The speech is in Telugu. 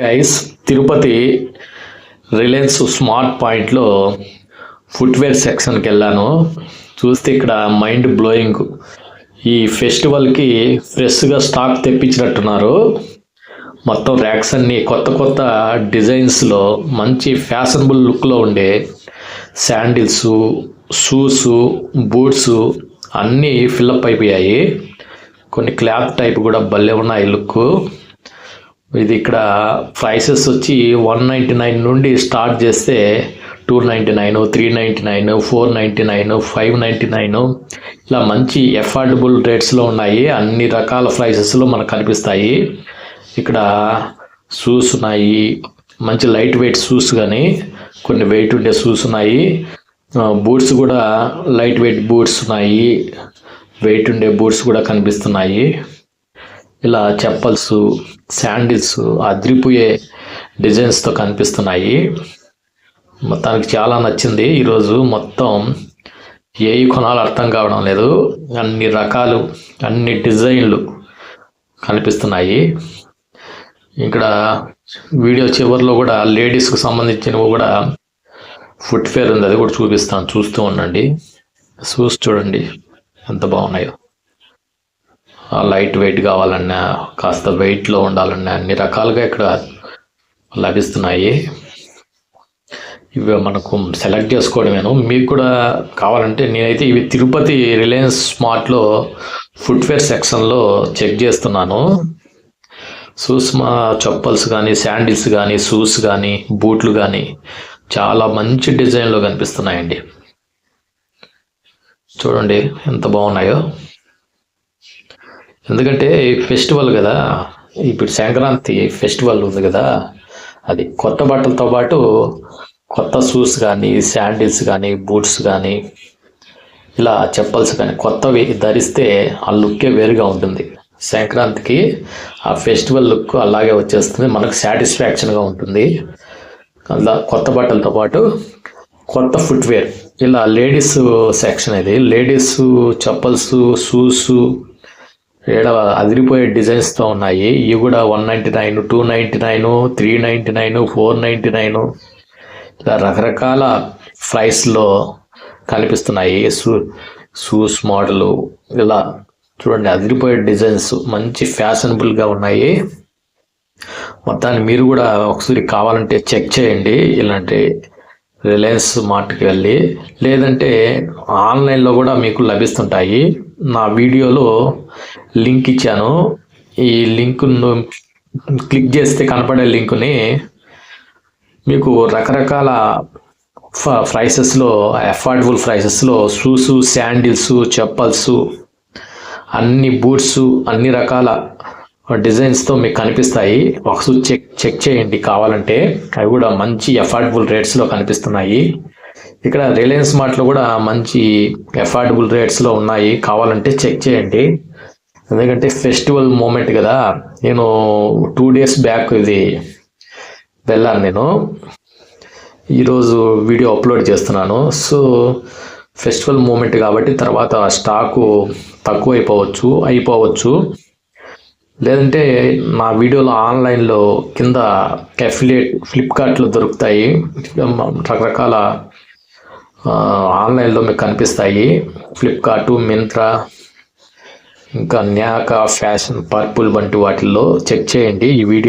గైస్ తిరుపతి రిలయన్స్ స్మార్ట్ పాయింట్లో ఫుట్వేర్ సెక్షన్కి వెళ్ళాను. చూస్తే ఇక్కడ మైండ్ బ్లోయింగ్ ఈ ఫెస్టివల్కి ఫ్రెష్గా స్టాక్ తెప్పించినట్టున్నారు. మొత్తం ర్యాక్స్ అన్ని కొత్త కొత్త డిజైన్స్లో మంచి ఫ్యాషనబుల్ లుక్లో ఉండే శాండిల్స్ షూస్ బూట్స్ అన్నీ ఫిల్అప్ అయిపోయాయి. కొన్ని క్లాత్ టైప్ కూడా భలే ఉన్నాయి లుక్ ఇది ఇక్కడ ప్రైసెస్ వచ్చి వన్ నైంటీ నైన్ నుండి స్టార్ట్ చేస్తే two ninety nine three ninety nine four ninety nine five ninety nine ఇలా మంచి ఎఫోర్డబుల్ రేట్స్లో ఉన్నాయి. అన్ని రకాల ప్రైసెస్లో మనకు కనిపిస్తాయి. ఇక్కడ షూస్ ఉన్నాయి. మంచి లైట్ వెయిట్ షూస్ కానీ కొన్ని వెయిట్ ఉండే షూస్ ఉన్నాయి. బూట్స్ కూడా లైట్ వెయిట్ బూట్స్ ఉన్నాయి. వెయిట్ ఉండే బూట్స్ కూడా కనిపిస్తున్నాయి. ఇలా చెప్పల్స్ శాండిల్స్ అదిరిపోయే డిజైన్స్తో కనిపిస్తున్నాయి. మొత్తానికి చాలా నచ్చింది. ఈరోజు మొత్తం ఏవి కొనాలో అర్థం కావడం లేదు. అన్ని రకాలు అన్ని డిజైన్లు కనిపిస్తున్నాయి. ఇక్కడ వీడియో చివరిలో కూడా లేడీస్కి సంబంధించినవి కూడా ఫుట్ ఫేర్ ఉంది. అది కూడా చూపిస్తాను. చూస్తూ ఉండండి. షూస్ చూడండి ఎంత బాగున్నాయో. లైట్ వెయిట్ కావాలన్నా కాస్త వెయిట్లో ఉండాలన్నా అన్ని రకాలుగా ఇక్కడ లభిస్తున్నాయి. ఇవి మనకు సెలెక్ట్ చేసుకోవడమేను. మీకు కూడా కావాలంటే నేనైతే ఇవి తిరుపతి రిలయన్స్ స్మార్ట్లో ఫుట్వేర్ సెక్షన్లో చెక్ చేస్తున్నాను. షూస్ చప్పల్స్ కానీ శాండిల్స్ కానీ షూస్ కానీ బూట్లు కానీ చాలా మంచి డిజైన్లో కనిపిస్తున్నాయండి. చూడండి ఎంత బాగున్నాయో. ఎందుకంటే ఫెస్టివల్ కదా ఇప్పుడు సంక్రాంతి ఫెస్టివల్ ఉంది కదా అది కొత్త బట్టలతో పాటు కొత్త షూస్ కానీ శాండిల్స్ కానీ బూట్స్ కానీ ఇలా చెప్పల్స్ కానీ కొత్తవి ధరిస్తే ఆ లుక్కే వేరుగా ఉంటుంది. సంక్రాంతికి ఆ ఫెస్టివల్ లుక్ అలాగే వచ్చేస్తుంది మనకు సాటిస్ఫాక్షన్గా ఉంటుంది. అలా కొత్త బట్టలతో పాటు కొత్త ఫుట్వేర్ ఇలా లేడీస్ సెక్షన్ ఇది లేడీస్ చప్పల్స్ షూస్ ఏడ అదిరిపోయే డిజైన్స్తో ఉన్నాయి. ఇవి కూడా one ninety nine two ninety nine three ninety nine four ninety nine ఇలా రకరకాల ప్రైస్లో కనిపిస్తున్నాయి. షూ షూస్ మోడలు ఇలా చూడండి అదిరిపోయే డిజైన్స్ మంచి ఫ్యాషనబుల్గా ఉన్నాయి. మొత్తాన్ని మీరు కూడా ఒకసారి కావాలంటే చెక్ చేయండి. ఇలాంటి రిలయన్స్ మార్ట్కి వెళ్ళి లేదంటే ఆన్లైన్లో కూడా మీకు లభిస్తుంటాయి. నా వీడియోలో లింక్ ఇచ్చాను. ఈ లింక్ను క్లిక్ చేస్తే కనపడే లింకుని మీకు రకరకాల ప్రైసెస్లో అఫోర్డబుల్ ప్రైసెస్లో షూస్ శాండిల్స్ చెప్పల్స్ అన్ని బూట్స్ అన్ని రకాల డిజైన్స్తో మీకు కనిపిస్తాయి. ఒకసారి చెక్ చెక్ చేయండి. కావాలంటే అవి కూడా మంచి అఫోర్డబుల్ రేట్స్లో కనిపిస్తున్నాయి. ఇక్కడ రిలయన్స్ మార్ట్లో కూడా మంచి అఫోర్డబుల్ రేట్స్లో ఉన్నాయి. కావాలంటే చెక్ చేయండి. ఎందుకంటే ఫెస్టివల్ మూమెంట్ కదా. నేను టూ డేస్ బ్యాక్ ఇది వెళ్ళాను నేను. ఈరోజు వీడియో అప్లోడ్ చేస్తున్నాను. సో ఫెస్టివల్ మూమెంట్ కాబట్టి తర్వాత స్టాకు తక్కువ అయిపోవచ్చు అయిపోవచ్చు. లేదంటే నా వీడియోలో ఆన్లైన్లో కింద అఫిలియేట్ ఫ్లిప్కార్ట్లో దొరుకుతాయి. రకరకాల ఆన్లైన్లో మీకు కనిపిస్తాయి. ఫ్లిప్కార్టు మింత్రా ఇంకా న్యాక ఫ్యాషన్ పర్పుల్ వంటి వాటిల్లో చెక్ చేయండి. ఈ వీడియో